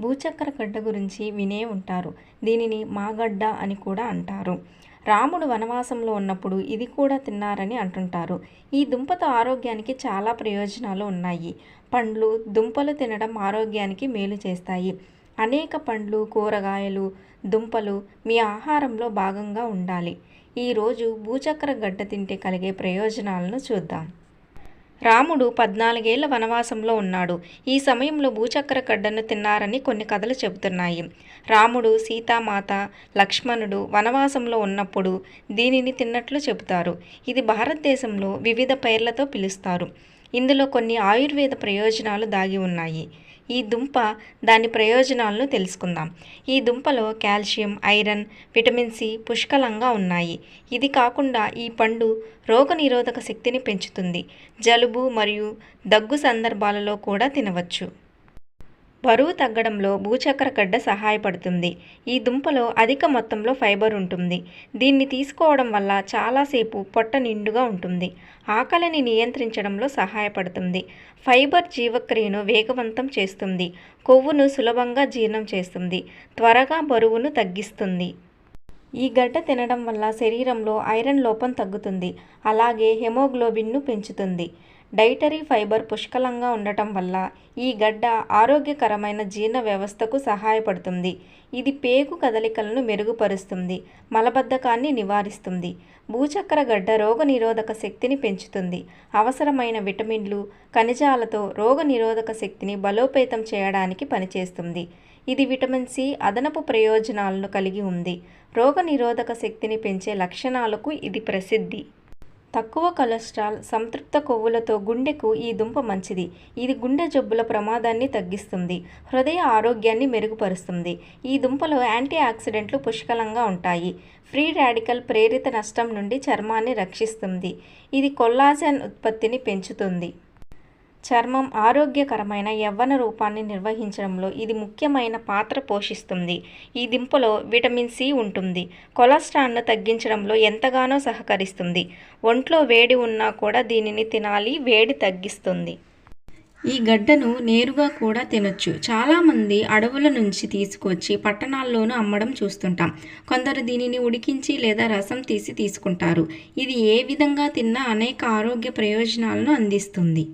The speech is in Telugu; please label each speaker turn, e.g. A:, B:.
A: భూచక్ర గడ్డ గురించి వినే ఉంటారు. దీనిని మాగడ్డ అని కూడా అంటారు. రాముడు వనవాసంలో ఉన్నప్పుడు ఇది కూడా తిన్నారని అంటుంటారు. ఈ దుంపతో ఆరోగ్యానికి చాలా ప్రయోజనాలు ఉన్నాయి. పండ్లు దుంపలు తినడం ఆరోగ్యానికి మేలు చేస్తాయి. అనేక పండ్లు కూరగాయలు దుంపలు మీ ఆహారంలో భాగంగా ఉండాలి. ఈరోజు భూచక్ర గడ్డ తింటే కలిగే ప్రయోజనాలను చూద్దాం. రాముడు పద్నాలుగేళ్ళ వనవాసంలో ఉన్నాడు. ఈ సమయంలో భూచక్ర గడ్డను తిన్నారని కొన్ని కథలు చెబుతున్నాయి. రాముడు సీతామాత లక్ష్మణుడు వనవాసంలో ఉన్నప్పుడు దీనిని తిన్నట్లు చెబుతారు. ఇది భారతదేశంలో వివిధ పేర్లతో పిలుస్తారు. ఇందులో కొన్ని ఆయుర్వేద ప్రయోజనాలు దాగి ఉన్నాయి. ఈ దుంప దాని ప్రయోజనాలను తెలుసుకుందాం. ఈ దుంపలో కాల్షియం ఐరన్ విటమిన్ సి పుష్కలంగా ఉన్నాయి. ఇది కాకుండా ఈ పండు రోగనిరోధక శక్తిని పెంచుతుంది. జలుబు మరియు దగ్గు సందర్భాలలో కూడా తినవచ్చు. బరువు తగ్గడంలో భూచక్ర గడ్డ సహాయపడుతుంది. ఈ దుంపలో అధిక మొత్తంలో ఫైబర్ ఉంటుంది. దీన్ని తీసుకోవడం వల్ల చాలాసేపు పొట్ట నిండుగా ఉంటుంది. ఆకలిని నియంత్రించడంలో సహాయపడుతుంది. ఫైబర్ జీవక్రియను వేగవంతం చేస్తుంది. కొవ్వును సులభంగా జీర్ణం చేస్తుంది. త్వరగా బరువును తగ్గిస్తుంది. ఈ గడ్డ తినడం వల్ల శరీరంలో ఐరన్ లోపం తగ్గుతుంది. అలాగే హెమోగ్లోబిన్ను పెంచుతుంది. డైటరీ ఫైబర్ పుష్కలంగా ఉండటం వల్ల ఈ గడ్డ ఆరోగ్యకరమైన జీర్ణ వ్యవస్థకు సహాయపడుతుంది. ఇది పేగు కదలికలను మెరుగుపరుస్తుంది మలబద్ధకాన్ని నివారిస్తుంది భూచక్ర గడ్డ రోగనిరోధక శక్తిని పెంచుతుంది. అవసరమైన విటమిన్లు ఖనిజాలతో రోగనిరోధక శక్తిని బలోపేతం చేయడానికి పనిచేస్తుంది. ఇది విటమిన్ సి అదనపు ప్రయోజనాలను కలిగి ఉంది. రోగనిరోధక శక్తిని పెంచే లక్షణాలకు ఇది ప్రసిద్ధి. తక్కువ కొలెస్ట్రాల్ సంతృప్త కొవ్వులతో గుండెకు ఈ దుంప మంచిది. ఇది గుండె జబ్బుల ప్రమాదాన్ని తగ్గిస్తుంది హృదయ ఆరోగ్యాన్ని మెరుగుపరుస్తుంది. ఈ దుంపలో యాంటీ ఆక్సిడెంట్లు పుష్కలంగా ఉంటాయి. ఫ్రీ రాడికల్ ప్రేరిత నష్టం నుండి చర్మాన్ని రక్షిస్తుంది. ఇది కొల్లాజెన్ ఉత్పత్తిని పెంచుతుంది. చర్మం ఆరోగ్యకరమైన యవ్వన రూపాన్ని నిర్వహించడంలో ఇది ముఖ్యమైన పాత్ర పోషిస్తుంది. ఈ దింపలో విటమిన్ సి ఉంటుంది. కొలెస్ట్రాల్ను తగ్గించడంలో ఎంతగానో సహకరిస్తుంది. ఒంట్లో వేడి ఉన్నా కూడా దీనిని తినాలి వేడి తగ్గిస్తుంది. ఈ గడ్డను నేరుగా కూడా తినొచ్చు. చాలామంది అడవుల నుంచి తీసుకొచ్చి పట్టణాల్లోనూ అమ్మడం చూస్తుంటాం. కొందరు దీనిని ఉడికించి లేదా రసం తీసి తీసుకుంటారు. ఇది ఏ విధంగా తిన్నా అనేక ఆరోగ్య ప్రయోజనాలను అందిస్తుంది.